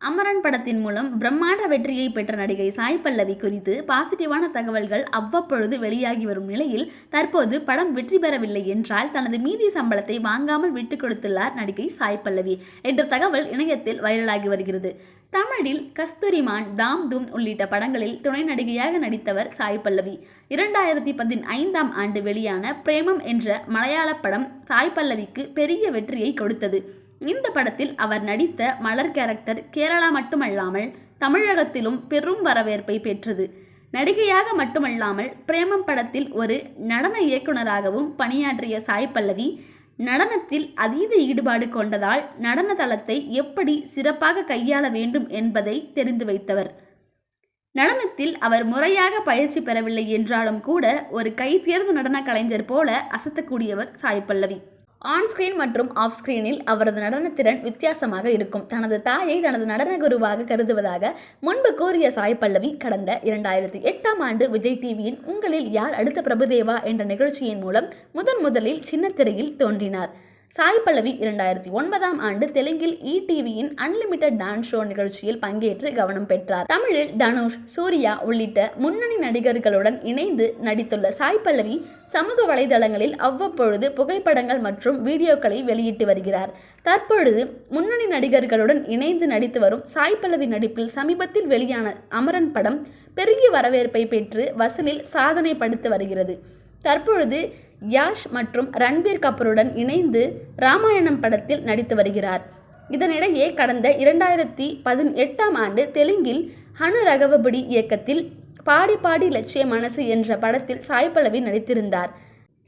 அமரன் படத்தின் மூலம் பிரம்மாண்ட வெற்றியை பெற்ற நடிகை சாய் பல்லவி குறித்து பாசிட்டிவான தகவல்கள் அவ்வப்பொழுது வெளியாகி வரும் நிலையில் தற்போது படம் வெற்றி பெறவில்லை என்றால் தனது மீதி சம்பளத்தை வாங்காமல் விட்டுக் கொடுத்துள்ளார் நடிகை சாய் பல்லவி என்ற தகவல் இணையத்தில் வைரலாகி வருகிறது. தமிழில் கஸ்தூரிமான் தாம் தூம் உள்ளிட்ட படங்களில் துணை நடிகையாக நடித்தவர் சாய் பல்லவி. இரண்டாயிரத்தி பதினைந்தாம் ஆண்டு வெளியான பிரேமம் என்ற மலையாள படம் சாய் பல்லவிக்கு பெரிய வெற்றியை கொடுத்தது. இந்த படத்தில் அவர் நடித்த மலர் கேரக்டர் கேரளா மட்டுமல்லாமல் தமிழகத்திலும் பெரும் வரவேற்பை பெற்றது. நடிகையாக மட்டுமல்லாமல் பிரேமம் படத்தில் ஒரு நடன இயக்குனராகவும் பணியாற்றிய சாய் பல்லவி நடனத்தில் அதீத ஈடுபாடு கொண்டதால் நடன தளத்தை எப்படி சிறப்பாக கையாள வேண்டும் என்பதை தெரிந்து வைத்தவர். நடனத்தில் அவர் முறையாக பயிற்சி பெறவில்லை என்றாலும் கூட ஒரு கைதேர்ந்த நடன கலைஞர் போல அசத்தக்கூடியவர் சாய் பல்லவி. ஆன்ஸ்கிரீன் மற்றும் ஆஃப் ஸ்கிரீனில் அவரது நடனத்திறன் வித்தியாசமாக இருக்கும். தனது தாயை தனது நடன குருவாக கருதுவதாக முன்பு கூறிய சாய் பல்லவி கடந்த இரண்டாயிரத்தி எட்டாம் ஆண்டு விஜய் டிவியின் உங்களில் யார் அடுத்த பிரபுதேவா என்ற நிகழ்ச்சியின் மூலம் முதன் முதலில் சின்னத்திரையில் தோன்றினார். சாய் பல்லவி இரண்டாயிரத்தி ஒன்பதாம் ஆண்டு தெலுங்கில் இடிவியின் அன்லிமிடெட் டான்ஸ் ஷோ நிகழ்ச்சியில் பங்கேற்று கவனம் பெற்றார். தமிழில் தனுஷ் சூர்யா உள்ளிட்ட முன்னணி நடிகர்களுடன் இணைந்து நடித்துள்ள சாய் பல்லவி சமூக வலைதளங்களில் அவ்வப்பொழுது புகைப்படங்கள் மற்றும் வீடியோக்களை வெளியிட்டு வருகிறார். தற்பொழுது முன்னணி நடிகர்களுடன் இணைந்து நடித்து வரும் சாய் பல்லவி நடிப்பில் சமீபத்தில் வெளியான அமரன் படம் பெரிய வரவேற்பை பெற்று வசூலில் சாதனை படுத்து வருகிறது. தற்பொழுது யாஷ் மற்றும் ரன்பீர் கபூருடன் இணைந்து ராமாயணம் படத்தில் நடித்து வருகிறார். இதனிடையே கடந்த இரண்டாயிரத்தி பதினெட்டாம் ஆண்டு தெலுங்கில் ஹனு ரகவபடி இயக்கத்தில் பாடி பாடி லட்சிய மனசு என்ற படத்தில் சாய் பல்லவி நடித்திருந்தார்.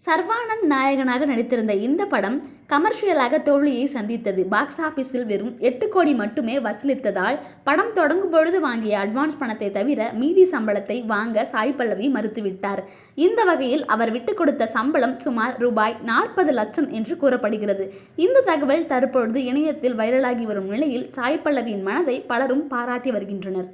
சர்வானந்த் நாயகனாக நடித்திருந்த இந்த படம் கமர்ஷியலாக தோல்வியை சந்தித்தது. பாக்ஸ் ஆஃபீஸில் வெறும் எட்டு கோடி மட்டுமே வசூலித்ததால் படம் தொடங்கும் பொழுது வாங்கிய அட்வான்ஸ் பணத்தை தவிர மீதி சம்பளத்தை வாங்க சாய் பல்லவி மறுத்துவிட்டார். இந்த வகையில் அவர் விட்டுக் கொடுத்த சம்பளம் சுமார் ரூபாய் நாற்பது லட்சம் என்று கூறப்படுகிறது. இந்த தகவல் தற்பொழுது இணையத்தில் வைரலாகி வரும் நிலையில் சாய் பல்லவியின் மனதை பலரும் பாராட்டி வருகின்றனர்.